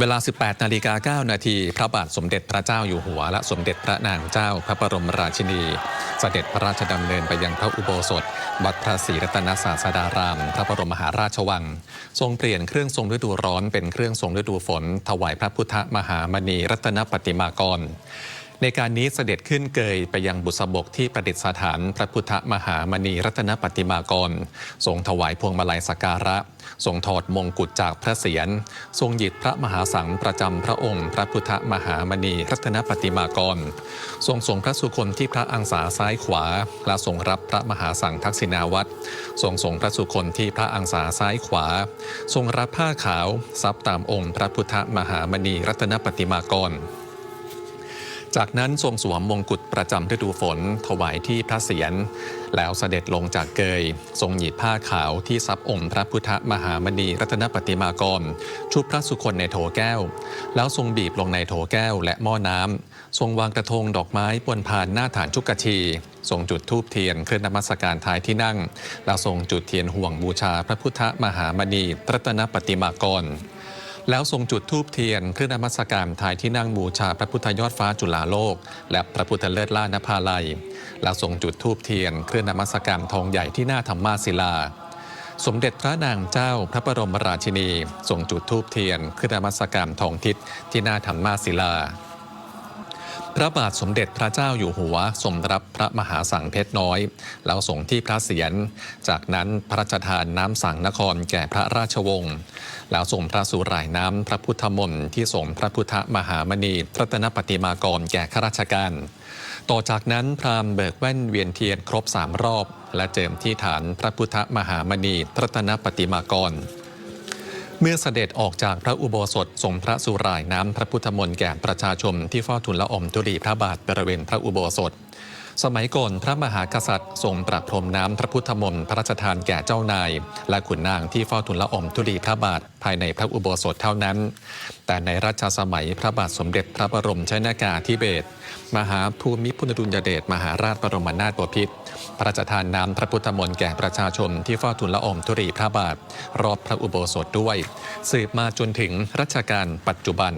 เวลา 18 นาฬิกา 9 นาที พระบาทสมเด็จพระเจ้าอยู่หัว และสมเด็จพระนางเจ้าพระบรมราชินี เสด็จพระราชดำเนินไปยังพระอุโบสถ วัดพระศรีรัตนศาสดาราม พระบรมมหาราชวัง ทรงเปลี่ยนเครื่องทรงฤดูร้อนเป็นเครื่องทรงฤดูฝน ถวายพระพุทธมหามณีรัตนปฏิมากร ในการนี้เสด็จขึ้นเกยไปยังบุษบกที่ประดิษฐานพระพุทธมหามณีรัตนปฏิมากรทรงถวายพวงมาลัยสักการะทรงถอดมงกุฎจากพระเศียรทรงหยิบพระมหาสังฆประจำพระองค์ พระพุทธมหามณีรัตนปฏิมากร ทรงส่งพระสุคนที่พระอังสาซ้ายขวาและทรงรับพระมหาสังฆทักษิณาวัตรทรงส่งพระสุคนที่พระอังสาซ้ายขวา ทรงรับผ้าขาวซับตามองค์ พระพุทธมหามณีรัตนปฏิมากร จากนั้นทรงสวมมงกุฎประจำฤดูฝนถวายที่พระเศียร แล้วเสด็จลงจากเกย ทรงหยิบผ้าขาวที่ซับองค์พระพุทธมหามณีรัตนปฏิมากร ชุบพระสุคนในโถแก้ว แล้วทรงบีบลงในโถแก้วและหม้อน้ำทรงวางกระทงดอกไม้บนพานหน้าฐานชุกกะชีทรงจุดธูปเทียนเคลื่อนนมัสการท้ายที่นั่ง แล้วทรงจุดเทียนห่วงบูชาพระพุทธมหามณีรัตนปฏิมากร แล้วทรงจุดธูปเทียนเครื่องนมัสการทายที่นั่งบูชาพระพุทธยอดฟ้าจุฬาโลก และพระพุทธเลิศล่านภาลัย แล้วทรงจุดธูปเทียนเครื่องนมัสการทองใหญ่ที่หน้าธรรมาศิลา สมเด็จพระนางเจ้าพระบรมราชินีทรงจุดธูปเทียนเครื่องนมัสการทองทิศที่หน้าธรรมาศิลา ระบาทสมเด็จพระเจ้าอยู่หัวทรงรับพระมหาสังเพชรน้อย แล้วส่งที่พระเศียร จากนั้นพระราชทานน้ำสังนครแก่พระราชวงศ์แล้วส่งพระสุรายน้ำพระพุทธมนต์ที่ส่งพระพุทธมหามณีรัตนปฏิมากรแก่ข้าราชการ ต่อจากนั้นพราหมณ์เบิกแว่นเวียนเทียนครบสามรอบ และเจิมที่ฐานพระพุทธมหามณีรัตนปฏิมากร เมื่อเสด็จออกจากพระอุโบสถทรงพระสุรายน้ำพระพุทธมนต์แก่ประชาชนที่เฝ้าทูลละอมธุลีพระบาทบริเวณพระอุโบสถ สมัยก่อนพระมหากษัตริย์ ทรงประพรมน้ำพระพุทธมนต์พระราชทานแก่เจ้านาย และขุนนางที่เฝ้าทูลละอองธุลีพระบาทภายในพระอุโบสถเท่านั้น แต่ในรัชสมัยพระบาทสมเด็จพระบรมชนากาธิเบศรมหาภูมิพลอดุลยเดชมหาราชบรมนาถบพิตรพระราชทานน้ำพระพุทธมนต์แก่ประชาชนที่เฝ้าทูลละอองธุลีพระบาท รอบพระอุโบสถด้วย สืบมาจนถึงรัชกาลปัจจุบัน